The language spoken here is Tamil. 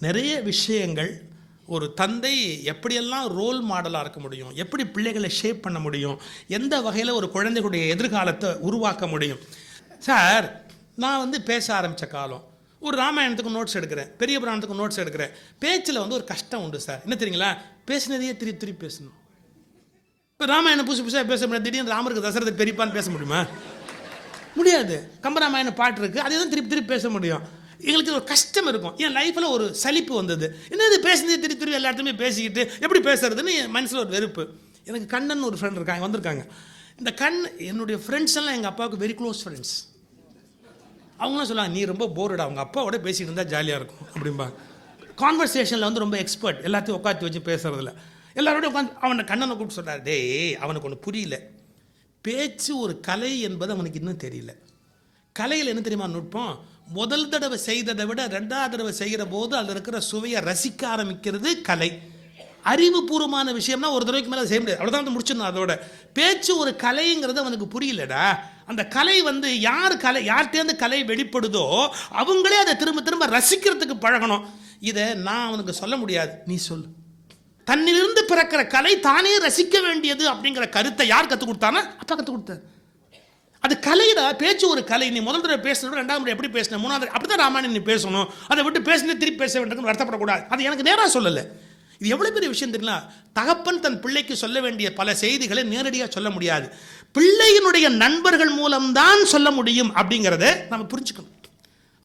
நிறைய விஷயங்கள் ஒரு தந்தை எப்படியெல்லாம் ரோல் மாடலாக இருக்க முடியும்? எப்படி பிள்ளைகளை ஷேப் பண்ண முடியும்? எந்த வகையில் ஒரு குழந்தைகளுடைய எதிர்காலத்தை உருவாக்க முடியும்? சார் நான் வந்து பேச ஆரம்பித்த காலம் ஒரு ராமாயணத்துக்கு நோட்ஸ் எடுக்கிறேன் பெரிய புராணத்துக்கு நோட்ஸ் எடுக்கிறேன். பேச்சில் வந்து ஒரு கஷ்டம் உண்டு சார். என்ன தெரியுங்களா? பேசினதையே திருப்பி திருப்பி பேசணும். இப்போ ராமாயணம் புதுசு புதுசாக பேச முடியாது. திடீர்னு ராமருக்கு தசரதை பெரியப்பான்னு பேச முடியுமா? முடியாது. கம்பராமாயண பாட்டு இருக்குது அதே தான் திருப்பி திருப்பி பேச முடியும். எங்களுக்கு ஒரு கஷ்டம் இருக்கும். என் லைஃப்பில் ஒரு சலிப்பு வந்தது. என்ன இது பேசுனதே திருப்பி திருப்பி எல்லா பேசிக்கிட்டு எப்படி பேசுறதுன்னு என் மனசில் ஒரு வெறுப்பு. எனக்கு கண்ணன் ஒரு ஃப்ரெண்ட் இருக்காங்க வந்திருக்காங்க. இந்த கண் என்னுடைய ஃப்ரெண்ட்ஸ் எல்லாம் எங்கள் அப்பாவுக்கு வெரி க்ளோஸ் ஃப்ரெண்ட்ஸ் அவங்களாம் சொல்லுவாங்க நீ ரொம்ப போர்டா அவங்க அப்பாவோட பேசிகிட்டு இருந்தால் ஜாலியாக இருக்கும். அப்படிம்பாங்க. கான்வர்சேஷனில் வந்து ரொம்ப எக்ஸ்பர்ட் எல்லாத்தையும் உட்காந்து வச்சு பேசுறதுல. எல்லாரோடய உட்காந்து அவனை கண்ணனை கூப்பிட்டு சொல்கிறார் டேய் அவனுக்கு ஒன்று புரியல. பேச்சு ஒரு கலை என்பது அவனுக்கு இன்னும் தெரியல. கலையில் என்ன தெரியுமா நுட்பம்? முதல் தடவை செய்ததை விட ரெண்டாவது தடவை செய்கிற போது அதில் இருக்கிற சுவையை ரசிக்க ஆரம்பிக்கிறது கலை. அறிவுபூர்வமான விஷயம்னா ஒரு தடவைக்கு மேலே செய்ய முடியாது. அவ்வளோதான் வந்து முடிச்சிடணும் அதோட. பேச்சு ஒரு கலைங்கிறது அவனுக்கு புரியலடா. அந்த கலை வந்து யார் கலை யார்கிட்டேருந்து கலை வெளிப்படுதோ அவங்களே அதை திரும்ப திரும்ப ரசிக்கிறதுக்கு பழகணும். இதை நான் அவனுக்கு சொல்ல முடியாது. நீ சொல்லு. தன்னிலிருந்து பிறக்கிற கலை தானே ரசிக்க வேண்டியது அப்படிங்கிற கருத்தை யார் கற்றுக் கொடுத்தானா அப்பா கற்றுக் கொடுத்தார். அது கலையில பேச்சு ஒரு கலை. நீ முதல் தடவை பேசுனது ரெண்டாவது முறை எப்படி பேசின? மூணாவது அப்படி தான் ராமாயணம் நீ பேசணும். அதை விட்டு பேசினே திருப்பி பேச வேண்டும் வருத்தப்படக்கூடாது. அது எனக்கு நேராக சொல்லலை. இது எவ்வளோ பெரிய விஷயம் தெரியல தகப்பன் தன் பிள்ளைக்கு சொல்ல வேண்டிய பல செய்திகளை நேரடியாக சொல்ல முடியாது. பிள்ளையினுடைய நண்பர்கள் மூலம்தான் சொல்ல முடியும் அப்படிங்கிறத நம்ம புரிஞ்சுக்கணும்.